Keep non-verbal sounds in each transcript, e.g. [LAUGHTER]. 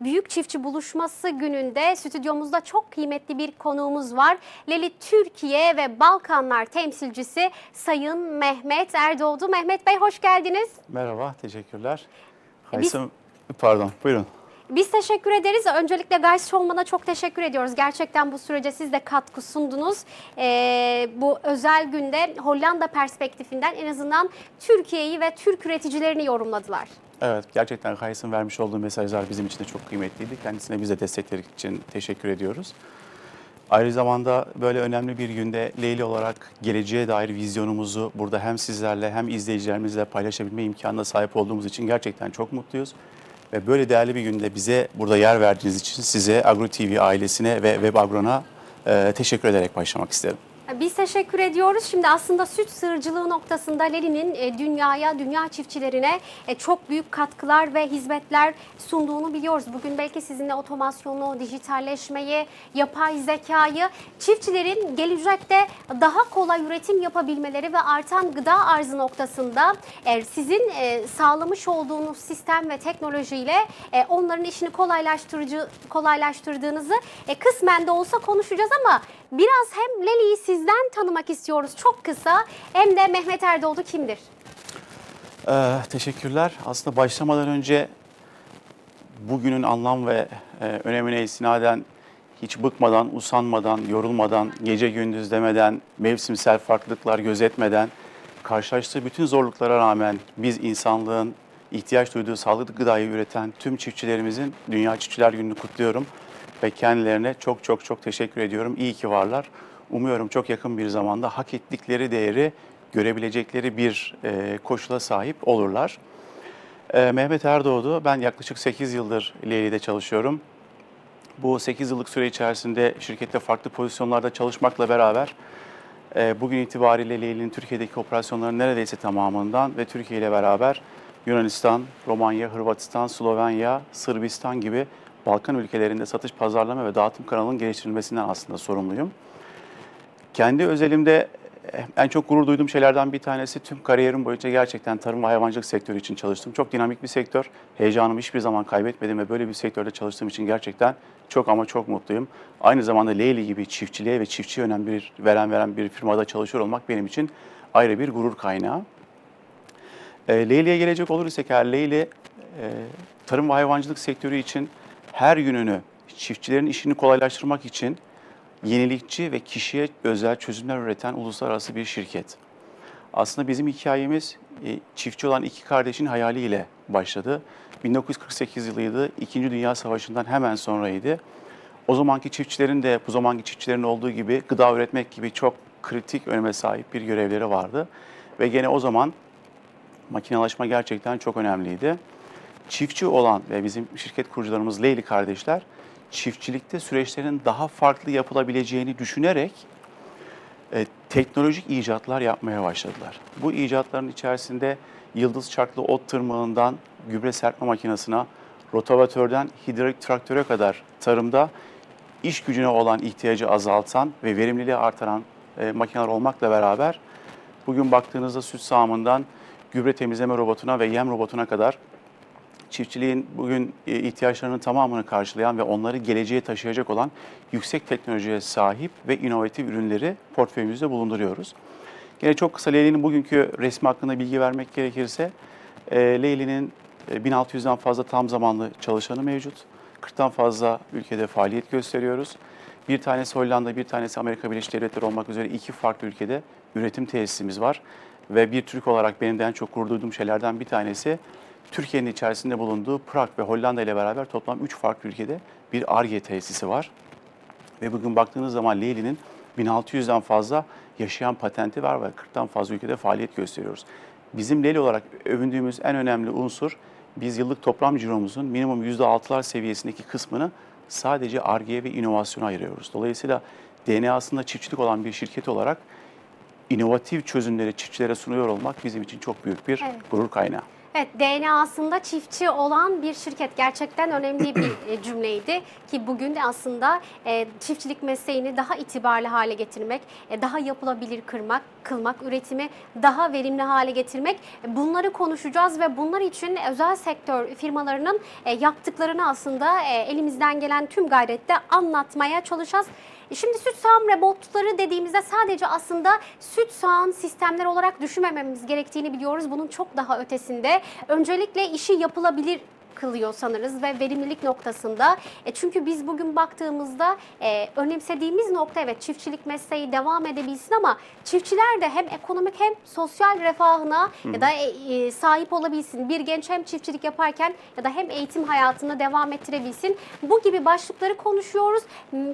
Büyük Çiftçi Buluşması gününde stüdyomuzda çok kıymetli bir konuğumuz var. Leli Türkiye ve Balkanlar temsilcisi Sayın Mehmet Erdoğdu. Mehmet Bey hoş geldiniz. Merhaba, teşekkürler. E, biz- Haysım, pardon, buyurun. Biz teşekkür ederiz. Öncelikle Guys Showman'a çok teşekkür ediyoruz. Gerçekten bu sürece siz de katkı sundunuz. Ee, bu özel günde Hollanda perspektifinden en azından Türkiye'yi ve Türk üreticilerini yorumladılar. Evet, gerçekten Hays'ın vermiş olduğu mesajlar bizim için de çok kıymetliydi. Kendisine biz de destekleri için teşekkür ediyoruz. Aynı zamanda böyle önemli bir günde Leyli olarak geleceğe dair vizyonumuzu burada hem sizlerle hem izleyicilerimizle paylaşabilme imkanına sahip olduğumuz için gerçekten çok mutluyuz. Ve böyle değerli bir günde bize burada yer verdiğiniz için size Agro TV ailesine ve Web Agro'na e, teşekkür ederek başlamak isterim. Biz teşekkür ediyoruz. Şimdi aslında süt sığırcılığı noktasında Leli'nin e, dünyaya, dünya çiftçilerine e, çok büyük katkılar ve hizmetler sunduğunu biliyoruz. Bugün belki sizinle otomasyonu, dijitalleşmeyi, yapay zekayı, çiftçilerin gelecekte daha kolay üretim yapabilmeleri ve artan gıda arzı noktasında e, sizin sağlamış olduğunuz sistem ve teknolojiyle onların işini kolaylaştırıcı kolaylaştırdığınızı kısmen de olsa konuşacağız ama biraz hem Leli'yi sizden tanımak istiyoruz çok kısa hem de Mehmet Erdoğdu kimdir? Ee, teşekkürler. Aslında başlamadan önce bugünün anlam ve e, önemine istinaden hiç bıkmadan, usanmadan, yorulmadan, gece gündüz demeden, mevsimsel farklılıklar gözetmeden, karşılaştığı bütün zorluklara rağmen biz insanlığın ihtiyaç duyduğu sağlıklı gıdayı üreten tüm çiftçilerimizin Dünya Çiftçiler Günü'nü kutluyorum ve kendilerine çok çok çok teşekkür ediyorum. İyi ki varlar. Umuyorum çok yakın bir zamanda hak ettikleri değeri görebilecekleri bir e, koşula sahip olurlar. E, Mehmet Erdoğdu, ben yaklaşık 8 yıldır Leyli'de çalışıyorum. Bu 8 yıllık süre içerisinde şirkette farklı pozisyonlarda çalışmakla beraber e, bugün itibariyle Leyli'nin Türkiye'deki operasyonların neredeyse tamamından ve Türkiye ile beraber Yunanistan, Romanya, Hırvatistan, Slovenya, Sırbistan gibi Balkan ülkelerinde satış, pazarlama ve dağıtım kanalının geliştirilmesinden aslında sorumluyum. Kendi özelimde eh, en çok gurur duyduğum şeylerden bir tanesi tüm kariyerim boyunca gerçekten tarım ve hayvancılık sektörü için çalıştım. Çok dinamik bir sektör. Heyecanımı hiçbir zaman kaybetmedim ve böyle bir sektörde çalıştığım için gerçekten çok ama çok mutluyum. Aynı zamanda Leyli gibi çiftçiliğe ve çiftçiye önem bir, veren veren bir firmada çalışıyor olmak benim için ayrı bir gurur kaynağı. E, Leyli'ye gelecek olursak eğer Leyli e, tarım ve hayvancılık sektörü için her gününü çiftçilerin işini kolaylaştırmak için yenilikçi ve kişiye özel çözümler üreten uluslararası bir şirket. Aslında bizim hikayemiz e, çiftçi olan iki kardeşin hayaliyle başladı. 1948 yılıydı. İkinci Dünya Savaşı'ndan hemen sonraydı. O zamanki çiftçilerin de bu zamanki çiftçilerin olduğu gibi gıda üretmek gibi çok kritik öneme sahip bir görevleri vardı. Ve gene o zaman makinelaşma gerçekten çok önemliydi. Çiftçi olan ve bizim şirket kurucularımız Leyli kardeşler çiftçilikte süreçlerin daha farklı yapılabileceğini düşünerek e, teknolojik icatlar yapmaya başladılar. Bu icatların içerisinde yıldız çarklı ot tırmağından gübre serpme makinesine, rotavatörden hidrolik traktöre kadar tarımda iş gücüne olan ihtiyacı azaltan ve verimliliği artıran e, makineler olmakla beraber bugün baktığınızda süt sağımından gübre temizleme robotuna ve yem robotuna kadar çiftçiliğin bugün e, ihtiyaçlarının tamamını karşılayan ve onları geleceğe taşıyacak olan yüksek teknolojiye sahip ve inovatif ürünleri portföyümüzde bulunduruyoruz. Yine çok kısa Leyli'nin bugünkü resmi hakkında bilgi vermek gerekirse, e, Leyli'nin e, 1600'den fazla tam zamanlı çalışanı mevcut. 40'tan fazla ülkede faaliyet gösteriyoruz. Bir tanesi Hollanda, bir tanesi Amerika Birleşik Devletleri olmak üzere iki farklı ülkede üretim tesisimiz var. Ve bir Türk olarak benim de en çok gurur duyduğum şeylerden bir tanesi Türkiye'nin içerisinde bulunduğu Prag ve Hollanda ile beraber toplam 3 farklı ülkede bir ARGE tesisi var. Ve bugün baktığınız zaman Leyli'nin 1600'den fazla yaşayan patenti var ve 40'tan fazla ülkede faaliyet gösteriyoruz. Bizim Leyli olarak övündüğümüz en önemli unsur biz yıllık toplam ciromuzun minimum %6'lar seviyesindeki kısmını sadece ARGE ve inovasyona ayırıyoruz. Dolayısıyla DNA'sında çiftçilik olan bir şirket olarak inovatif çözümleri çiftçilere sunuyor olmak bizim için çok büyük bir Evet. gurur kaynağı. Evet, DNA'sında çiftçi olan bir şirket gerçekten önemli bir e, cümleydi ki bugün de aslında e, çiftçilik mesleğini daha itibarlı hale getirmek, e, daha yapılabilir kırmak, kılmak, üretimi daha verimli hale getirmek. Bunları konuşacağız ve bunlar için özel sektör firmalarının e, yaptıklarını aslında e, elimizden gelen tüm gayrette anlatmaya çalışacağız. E, Şimdi süt sağım robotları dediğimizde sadece aslında süt sağan sistemler olarak düşünmememiz gerektiğini biliyoruz. Bunun çok daha ötesinde öncelikle işi yapılabilir kılıyor sanırız ve verimlilik noktasında. E çünkü biz bugün baktığımızda e, önemsediğimiz nokta evet çiftçilik mesleği devam edebilsin ama çiftçiler de hem ekonomik hem sosyal refahına ya da e, e, sahip olabilsin. Bir genç hem çiftçilik yaparken ya da hem eğitim hayatını devam ettirebilsin. Bu gibi başlıkları konuşuyoruz.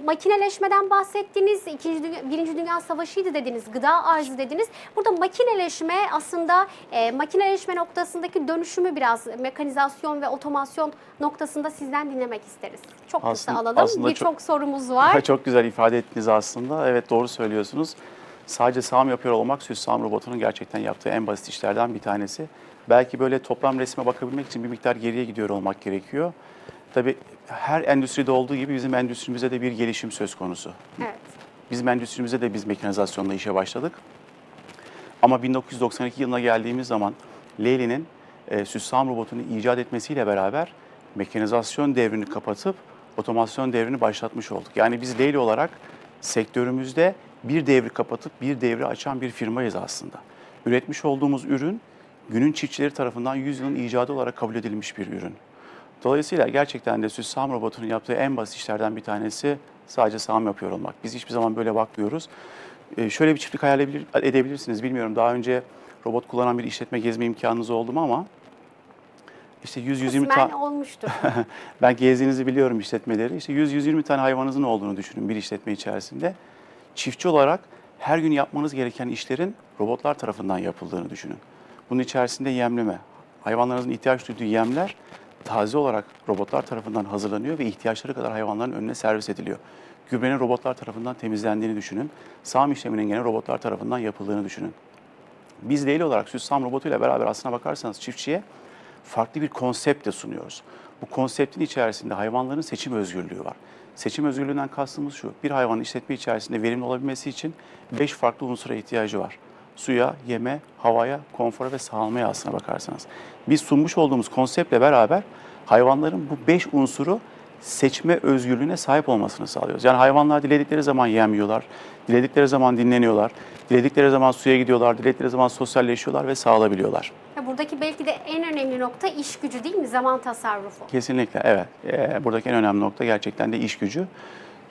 Makineleşmeden bahsettiniz. İkinci Dünya, Birinci Dünya Savaşı'ydı dediniz. Gıda arzı dediniz. Burada makineleşme aslında e, makineleşme noktasındaki dönüşümü biraz mekanizasyon ve otomasyon noktasında sizden dinlemek isteriz. Çok kısa Aslında- alalım. aslında Birçok sorumuz var. [LAUGHS] Çok güzel ifade ettiniz aslında. Evet doğru söylüyorsunuz. Sadece sağım yapıyor olmak süs sağım robotunun gerçekten yaptığı en basit işlerden bir tanesi. Belki böyle toplam resme bakabilmek için bir miktar geriye gidiyor olmak gerekiyor. Tabii her endüstride olduğu gibi bizim endüstrimizde de bir gelişim söz konusu. Evet. Bizim endüstrimizde de biz mekanizasyonla işe başladık. Ama 1992 yılına geldiğimiz zaman Leyli'nin e, süs sağım robotunu icat etmesiyle beraber mekanizasyon devrini kapatıp otomasyon devrini başlatmış olduk. Yani biz Leyli olarak sektörümüzde bir devri kapatıp bir devri açan bir firmayız aslında. Üretmiş olduğumuz ürün günün çiftçileri tarafından 100 yılın icadı olarak kabul edilmiş bir ürün. Dolayısıyla gerçekten de süs sağım robotunun yaptığı en basit işlerden bir tanesi sadece sağım yapıyor olmak. Biz hiçbir zaman böyle bakmıyoruz. Ee, şöyle bir çiftlik hayal edebilir- edebilirsiniz. Bilmiyorum daha önce robot kullanan bir işletme gezme imkanınız oldu mu ama işte 100-120 Kısmen tane olmuştur. [LAUGHS] ben gezdiğinizi biliyorum işletmeleri. İşte 100-120 tane hayvanınızın olduğunu düşünün bir işletme içerisinde. Çiftçi olarak her gün yapmanız gereken işlerin robotlar tarafından yapıldığını düşünün. Bunun içerisinde yemleme. Hayvanlarınızın ihtiyaç duyduğu yemler taze olarak robotlar tarafından hazırlanıyor ve ihtiyaçları kadar hayvanların önüne servis ediliyor. Gübrenin robotlar tarafından temizlendiğini düşünün. Sağım işleminin gene robotlar tarafından yapıldığını düşünün. Biz Leyli olarak süs sağım robotuyla beraber aslına bakarsanız çiftçiye farklı bir konsept de sunuyoruz. Bu konseptin içerisinde hayvanların seçim özgürlüğü var. Seçim özgürlüğünden kastımız şu, bir hayvanın işletme içerisinde verimli olabilmesi için beş farklı unsura ihtiyacı var. Suya, yeme, havaya, konfora ve sağlamaya aslına bakarsanız. Biz sunmuş olduğumuz konseptle beraber hayvanların bu beş unsuru seçme özgürlüğüne sahip olmasını sağlıyoruz. Yani hayvanlar diledikleri zaman yem yiyorlar, diledikleri zaman dinleniyorlar, diledikleri zaman suya gidiyorlar, diledikleri zaman sosyalleşiyorlar ve sağlayabiliyorlar. Buradaki belki de en önemli nokta iş gücü değil mi? Zaman tasarrufu. Kesinlikle evet. Ee, buradaki en önemli nokta gerçekten de iş gücü.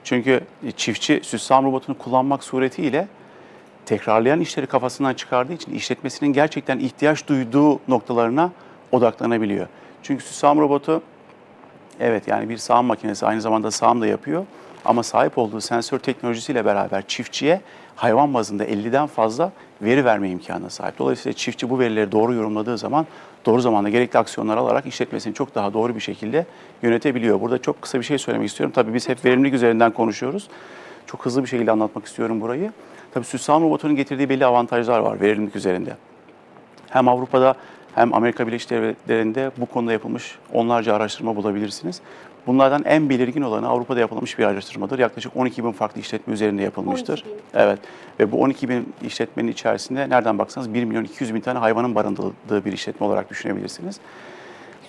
Çünkü çiftçi süssam robotunu kullanmak suretiyle tekrarlayan işleri kafasından çıkardığı için işletmesinin gerçekten ihtiyaç duyduğu noktalarına odaklanabiliyor. Çünkü süssam robotu evet yani bir sağım makinesi aynı zamanda sağım da yapıyor. Ama sahip olduğu sensör teknolojisiyle beraber çiftçiye hayvan bazında 50'den fazla veri verme imkanına sahip. Dolayısıyla çiftçi bu verileri doğru yorumladığı zaman doğru zamanda gerekli aksiyonlar alarak işletmesini çok daha doğru bir şekilde yönetebiliyor. Burada çok kısa bir şey söylemek istiyorum. Tabii biz hep verimlilik üzerinden konuşuyoruz. Çok hızlı bir şekilde anlatmak istiyorum burayı. Tabii süssam robotunun getirdiği belli avantajlar var verimlilik üzerinde. Hem Avrupa'da hem Amerika Birleşik Devletleri'nde bu konuda yapılmış onlarca araştırma bulabilirsiniz. Bunlardan en belirgin olanı Avrupa'da yapılmış bir araştırmadır. Yaklaşık 12 bin farklı işletme üzerinde yapılmıştır. 12 bin. Evet ve bu 12 bin işletmenin içerisinde nereden baksanız 1 milyon 200 bin tane hayvanın barındırıldığı bir işletme olarak düşünebilirsiniz.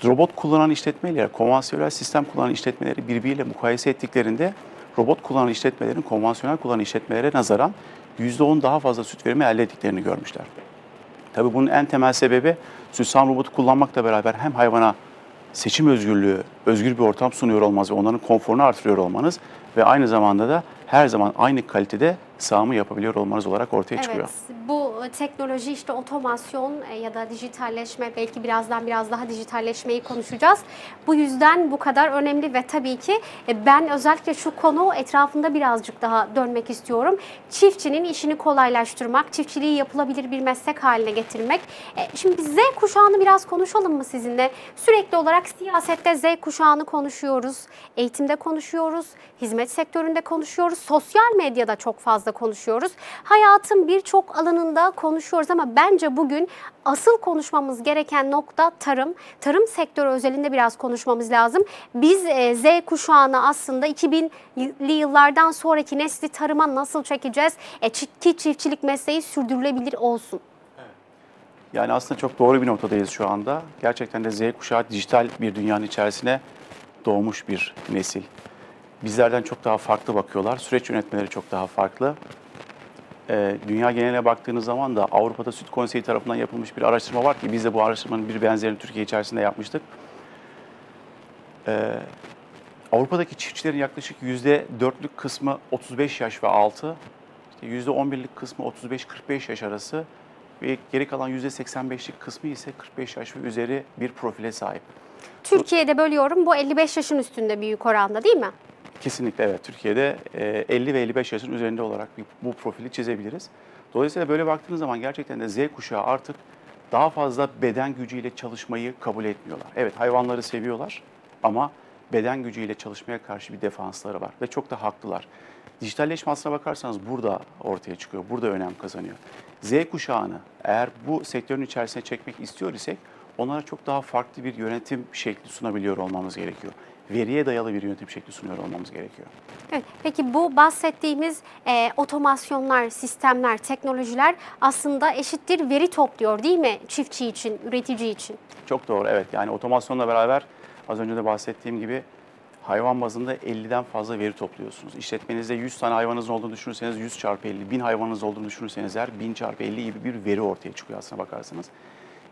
Robot kullanan işletmeyle konvansiyonel sistem kullanan işletmeleri birbiriyle mukayese ettiklerinde robot kullanan işletmelerin konvansiyonel kullanan işletmelere nazaran %10 daha fazla süt verimi elde ettiklerini görmüşler. Tabii bunun en temel sebebi süsam robotu kullanmakla beraber hem hayvana seçim özgürlüğü, özgür bir ortam sunuyor olmanız ve onların konforunu artırıyor olmanız ve aynı zamanda da her zaman aynı kalitede sağımı yapabiliyor olmanız olarak ortaya çıkıyor. Evet, bu teknoloji işte otomasyon e, ya da dijitalleşme belki birazdan biraz daha dijitalleşmeyi konuşacağız. Bu yüzden bu kadar önemli ve tabii ki e, ben özellikle şu konu etrafında birazcık daha dönmek istiyorum. Çiftçinin işini kolaylaştırmak, çiftçiliği yapılabilir bir meslek haline getirmek. E, Şimdi biz Z kuşağını biraz konuşalım mı sizinle? Sürekli olarak siyasette Z kuşağını konuşuyoruz, eğitimde konuşuyoruz, hizmet sektöründe konuşuyoruz, sosyal medyada çok fazla konuşuyoruz. Hayatın birçok alanında konuşuyoruz ama bence bugün asıl konuşmamız gereken nokta tarım. Tarım sektörü özelinde biraz konuşmamız lazım. Biz e, Z kuşağına aslında 2000'li yıllardan sonraki nesli tarıma nasıl çekeceğiz? E, ki çiftçilik mesleği sürdürülebilir olsun. Yani aslında çok doğru bir noktadayız şu anda. Gerçekten de Z kuşağı dijital bir dünyanın içerisine doğmuş bir nesil. Bizlerden çok daha farklı bakıyorlar. Süreç yönetmeleri çok daha farklı. Ee, dünya geneline baktığınız zaman da Avrupa'da Süt Konseyi tarafından yapılmış bir araştırma var ki biz de bu araştırmanın bir benzerini Türkiye içerisinde yapmıştık. Ee, Avrupa'daki çiftçilerin yaklaşık %4'lük kısmı 35 yaş ve altı, işte %11'lik kısmı 35-45 yaş arası ve geri kalan %85'lik kısmı ise 45 yaş ve üzeri bir profile sahip. Türkiye'de bölüyorum bu 55 yaşın üstünde büyük oranda değil mi? Kesinlikle evet. Türkiye'de e, 50 ve 55 yaşın üzerinde olarak bu profili çizebiliriz. Dolayısıyla böyle baktığınız zaman gerçekten de Z kuşağı artık daha fazla beden gücüyle çalışmayı kabul etmiyorlar. Evet hayvanları seviyorlar ama beden gücüyle çalışmaya karşı bir defansları var ve çok da haklılar. Dijitalleşme aslına bakarsanız burada ortaya çıkıyor, burada önem kazanıyor. Z kuşağını eğer bu sektörün içerisine çekmek istiyor isek onlara çok daha farklı bir yönetim şekli sunabiliyor olmamız gerekiyor. Veriye dayalı bir yönetim şekli sunuyor olmamız gerekiyor. Evet. Peki bu bahsettiğimiz e, otomasyonlar, sistemler, teknolojiler aslında eşittir veri topluyor değil mi çiftçi için, üretici için? Çok doğru evet. Yani otomasyonla beraber az önce de bahsettiğim gibi hayvan bazında 50'den fazla veri topluyorsunuz. İşletmenizde 100 tane hayvanınız olduğunu düşünürseniz 100 çarpı 50, 1000 hayvanınız olduğunu düşünürseniz eğer 1000 çarpı 50 gibi bir veri ortaya çıkıyor aslına bakarsanız.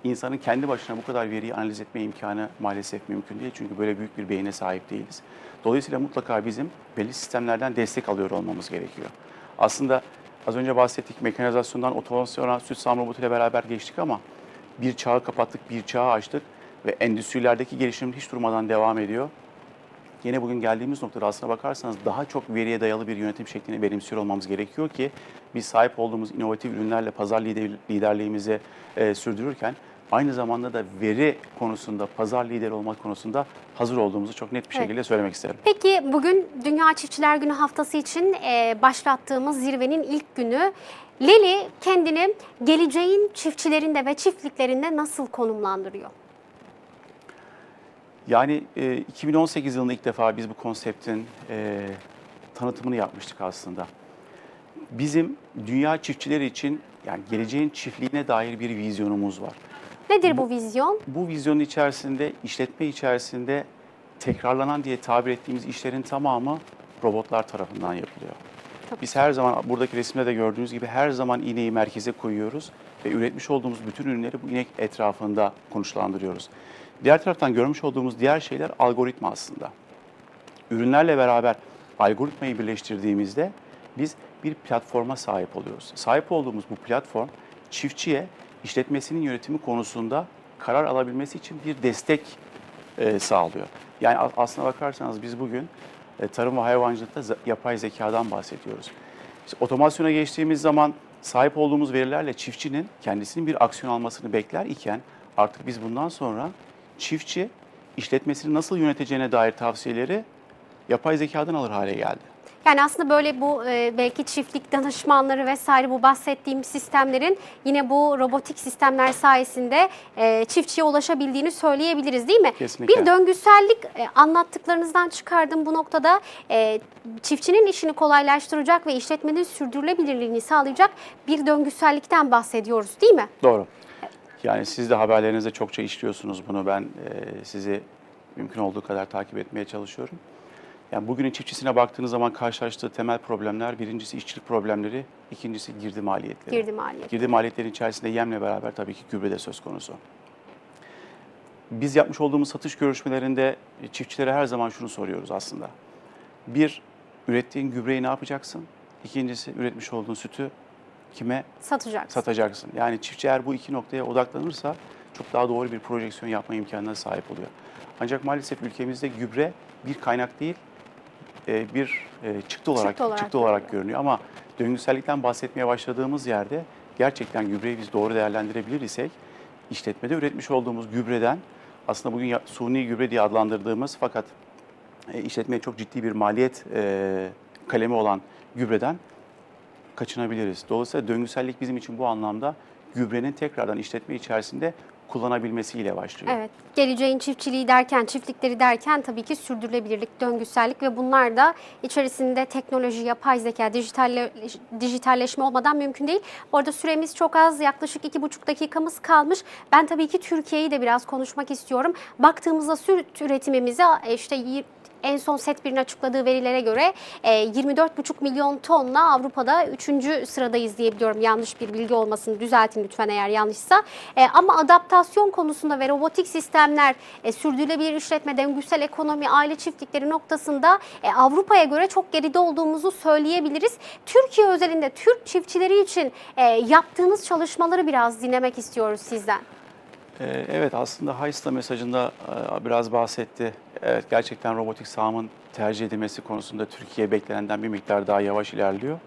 İnsanın kendi başına bu kadar veriyi analiz etme imkanı maalesef mümkün değil. Çünkü böyle büyük bir beyine sahip değiliz. Dolayısıyla mutlaka bizim belli sistemlerden destek alıyor olmamız gerekiyor. Aslında az önce bahsettik mekanizasyondan otomasyona süt sağım robotuyla beraber geçtik ama bir çağı kapattık, bir çağı açtık ve endüstrilerdeki gelişim hiç durmadan devam ediyor. Yine bugün geldiğimiz noktada aslına bakarsanız daha çok veriye dayalı bir yönetim şeklini benimsiyor olmamız gerekiyor ki biz sahip olduğumuz inovatif ürünlerle pazar lider- liderliğimizi e, sürdürürken aynı zamanda da veri konusunda, pazar lideri olmak konusunda hazır olduğumuzu çok net bir Evet. şekilde söylemek isterim. Peki bugün Dünya Çiftçiler Günü haftası için e, başlattığımız zirvenin ilk günü. Leli kendini geleceğin çiftçilerinde ve çiftliklerinde nasıl konumlandırıyor? Yani e, 2018 yılında ilk defa biz bu konseptin e, tanıtımını yapmıştık aslında. Bizim dünya çiftçileri için yani geleceğin çiftliğine dair bir vizyonumuz var. Nedir bu vizyon? Bu vizyonun içerisinde, işletme içerisinde tekrarlanan diye tabir ettiğimiz işlerin tamamı robotlar tarafından yapılıyor. Çok Biz her zaman buradaki resimde de gördüğünüz gibi her zaman ineği merkeze koyuyoruz ve üretmiş olduğumuz bütün ürünleri bu inek etrafında konuşlandırıyoruz. Diğer taraftan görmüş olduğumuz diğer şeyler algoritma aslında. Ürünlerle beraber algoritmayı birleştirdiğimizde biz bir platforma sahip oluyoruz. Sahip olduğumuz bu platform çiftçiye işletmesinin yönetimi konusunda karar alabilmesi için bir destek e, sağlıyor. Yani aslına bakarsanız biz bugün e, tarım ve hayvancılıkta yapay zekadan bahsediyoruz. İşte otomasyona geçtiğimiz zaman sahip olduğumuz verilerle çiftçinin kendisinin bir aksiyon almasını bekler iken artık biz bundan sonra çiftçi işletmesini nasıl yöneteceğine dair tavsiyeleri yapay zekadan alır hale geldi. Yani aslında böyle bu e, belki çiftlik danışmanları vesaire bu bahsettiğim sistemlerin yine bu robotik sistemler sayesinde e, çiftçiye ulaşabildiğini söyleyebiliriz değil mi? Kesinlikle. Bir döngüsellik e, anlattıklarınızdan çıkardım bu noktada e, çiftçinin işini kolaylaştıracak ve işletmenin sürdürülebilirliğini sağlayacak bir döngüsellikten bahsediyoruz değil mi? Doğru. Yani siz de haberlerinizde çokça işliyorsunuz bunu. Ben e, sizi mümkün olduğu kadar takip etmeye çalışıyorum. Yani bugünün çiftçisine baktığınız zaman karşılaştığı temel problemler birincisi işçilik problemleri, ikincisi girdi maliyetleri. Girdi maliyet. Girdi maliyetlerin içerisinde yemle beraber tabii ki gübre de söz konusu. Biz yapmış olduğumuz satış görüşmelerinde e, çiftçilere her zaman şunu soruyoruz aslında. Bir, ürettiğin gübreyi ne yapacaksın? İkincisi, üretmiş olduğun sütü kime Satacaksın. satacaksın. Yani çiftçi eğer bu iki noktaya odaklanırsa çok daha doğru bir projeksiyon yapma imkanına sahip oluyor. Ancak maalesef ülkemizde gübre bir kaynak değil, e, bir e, çıktı olarak Çıktı olarak çıktı olarak görünüyor. Ama döngüsellikten bahsetmeye başladığımız yerde gerçekten gübreyi biz doğru değerlendirebilir isek işletmede üretmiş olduğumuz gübreden aslında bugün suni gübre diye adlandırdığımız fakat e, işletmeye çok ciddi bir maliyet e, kalemi olan gübreden kaçınabiliriz. Dolayısıyla döngüsellik bizim için bu anlamda gübrenin tekrardan işletme içerisinde kullanabilmesiyle başlıyor. Evet, geleceğin çiftçiliği derken, çiftlikleri derken tabii ki sürdürülebilirlik, döngüsellik ve bunlar da içerisinde teknoloji, yapay zeka, dijitalle, dijitalleşme olmadan mümkün değil. Bu arada süremiz çok az, yaklaşık iki buçuk dakikamız kalmış. Ben tabii ki Türkiye'yi de biraz konuşmak istiyorum. Baktığımızda süt üretimimizi e, işte en son Set1'in açıkladığı verilere göre e, 24,5 milyon tonla Avrupa'da 3. sıradayız diyebiliyorum. Yanlış bir bilgi olmasını düzeltin lütfen eğer yanlışsa. E, ama adaptasyon konusunda ve robotik sistemler, e, sürdürülebilir işletme, döngüsel ekonomi, aile çiftlikleri noktasında e, Avrupa'ya göre çok geride olduğumuzu söyleyebiliriz. Türkiye özelinde Türk çiftçileri için e, yaptığınız çalışmaları biraz dinlemek istiyoruz sizden. Evet aslında Haysta mesajında e, biraz bahsetti. Evet gerçekten robotik sağımın tercih edilmesi konusunda Türkiye beklenenden bir miktar daha yavaş ilerliyor.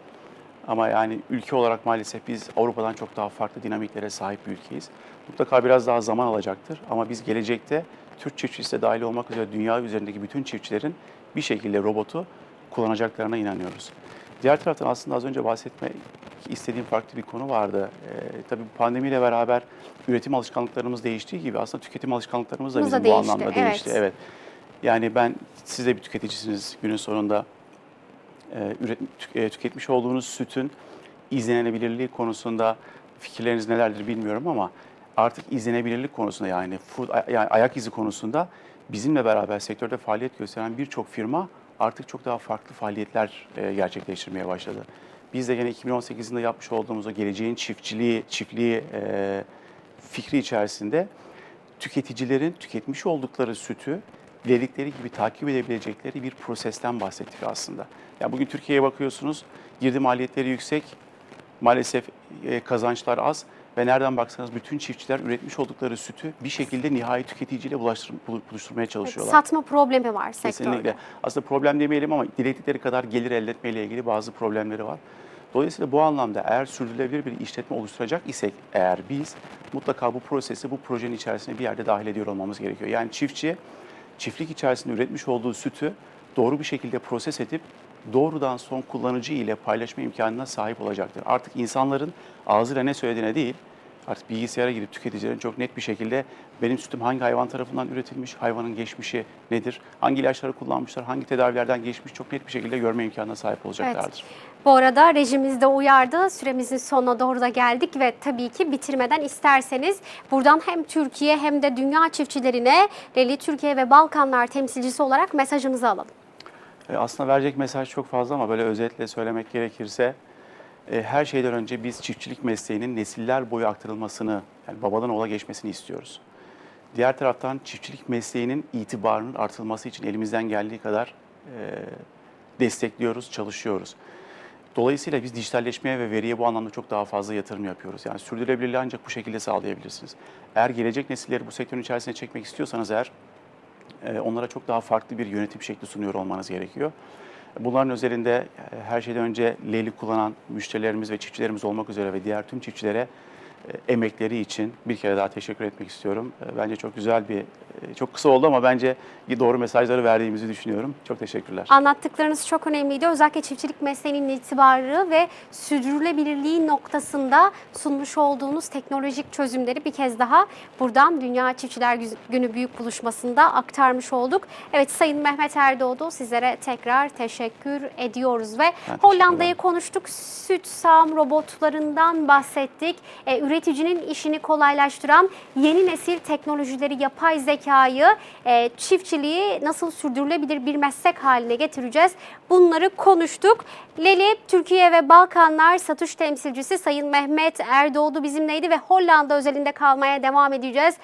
Ama yani ülke olarak maalesef biz Avrupa'dan çok daha farklı dinamiklere sahip bir ülkeyiz. Mutlaka biraz daha zaman alacaktır ama biz gelecekte Türk çiftçisi de dahil olmak üzere dünya üzerindeki bütün çiftçilerin bir şekilde robotu kullanacaklarına inanıyoruz. Diğer taraftan aslında az önce bahsetmek istediğim farklı bir konu vardı. Ee, tabii pandemiyle beraber üretim alışkanlıklarımız değiştiği gibi aslında tüketim alışkanlıklarımız da bizim bu değişti, anlamda evet. değişti. Evet. Yani ben siz de bir tüketicisiniz günün sonunda. Ee, e, tüketmiş olduğunuz sütün izlenebilirliği konusunda fikirleriniz nelerdir bilmiyorum ama artık izlenebilirlik konusunda yani food, yani ayak izi konusunda bizimle beraber sektörde faaliyet gösteren birçok firma artık çok daha farklı faaliyetler e, gerçekleştirmeye başladı. Biz de gene 2018 yılında yapmış olduğumuz o geleceğin çiftçiliği, çiftliği e, fikri içerisinde tüketicilerin tüketmiş oldukları sütü diledikleri gibi takip edebilecekleri bir prosesten bahsettik aslında. Ya bugün Türkiye'ye bakıyorsunuz, girdi maliyetleri yüksek, maalesef e, kazançlar az ve nereden baksanız bütün çiftçiler üretmiş oldukları sütü bir şekilde nihai tüketiciyle bulaştır, buluşturmaya çalışıyorlar. Satma problemi var sektörde. Kesinlikle. Aslında problem demeyelim ama diledikleri kadar gelir elde etmeyle ilgili bazı problemleri var. Dolayısıyla bu anlamda eğer sürdürülebilir bir işletme oluşturacak isek eğer biz mutlaka bu prosesi bu projenin içerisine bir yerde dahil ediyor olmamız gerekiyor. Yani çiftçi çiftlik içerisinde üretmiş olduğu sütü doğru bir şekilde proses edip doğrudan son kullanıcı ile paylaşma imkanına sahip olacaktır. Artık insanların ağzıyla ne söylediğine değil, artık bilgisayara girip tüketicilerin çok net bir şekilde benim sütüm hangi hayvan tarafından üretilmiş, hayvanın geçmişi nedir, hangi ilaçları kullanmışlar, hangi tedavilerden geçmiş çok net bir şekilde görme imkanına sahip olacaklardır. Bu arada rejimiz de uyardı. Süremizin sonuna doğru da geldik ve tabii ki bitirmeden isterseniz buradan hem Türkiye hem de dünya çiftçilerine Reli Türkiye ve Balkanlar temsilcisi olarak mesajınızı alalım. E, Aslında verecek mesaj çok fazla ama böyle özetle söylemek gerekirse e, her şeyden önce biz çiftçilik mesleğinin nesiller boyu aktarılmasını, yani babadan oğula geçmesini istiyoruz. Diğer taraftan çiftçilik mesleğinin itibarının artırılması için elimizden geldiği kadar e, destekliyoruz, çalışıyoruz. Dolayısıyla biz dijitalleşmeye ve veriye bu anlamda çok daha fazla yatırım yapıyoruz. Yani sürdürülebilirliği ancak bu şekilde sağlayabilirsiniz. Eğer gelecek nesilleri bu sektörün içerisine çekmek istiyorsanız eğer e, onlara çok daha farklı bir yönetim şekli sunuyor olmanız gerekiyor. Bunların özelinde e, her şeyden önce Leyli kullanan müşterilerimiz ve çiftçilerimiz olmak üzere ve diğer tüm çiftçilere e, emekleri için bir kere daha teşekkür etmek istiyorum. E, Bence çok güzel bir, çok kısa oldu ama bence doğru mesajları verdiğimizi düşünüyorum. Çok teşekkürler. Anlattıklarınız çok önemliydi. Özellikle çiftçilik mesleğinin itibarı ve sürdürülebilirliği noktasında sunmuş olduğunuz teknolojik çözümleri bir kez daha buradan Dünya Çiftçiler Günü Büyük Buluşması'nda aktarmış olduk. Evet Sayın Mehmet Erdoğdu sizlere tekrar teşekkür ediyoruz ve Hollanda'yı konuştuk. Süt sağım robotlarından bahsettik. E, üreticinin işini kolaylaştıran yeni nesil teknolojileri, yapay zekayı, e, çiftçiliği nasıl sürdürülebilir bir meslek haline getireceğiz. Bunları konuştuk. Leli, Türkiye ve Balkanlar satış temsilcisi Sayın Mehmet Erdoğdu bizimleydi ve Hollanda özelinde kalmaya devam edeceğiz.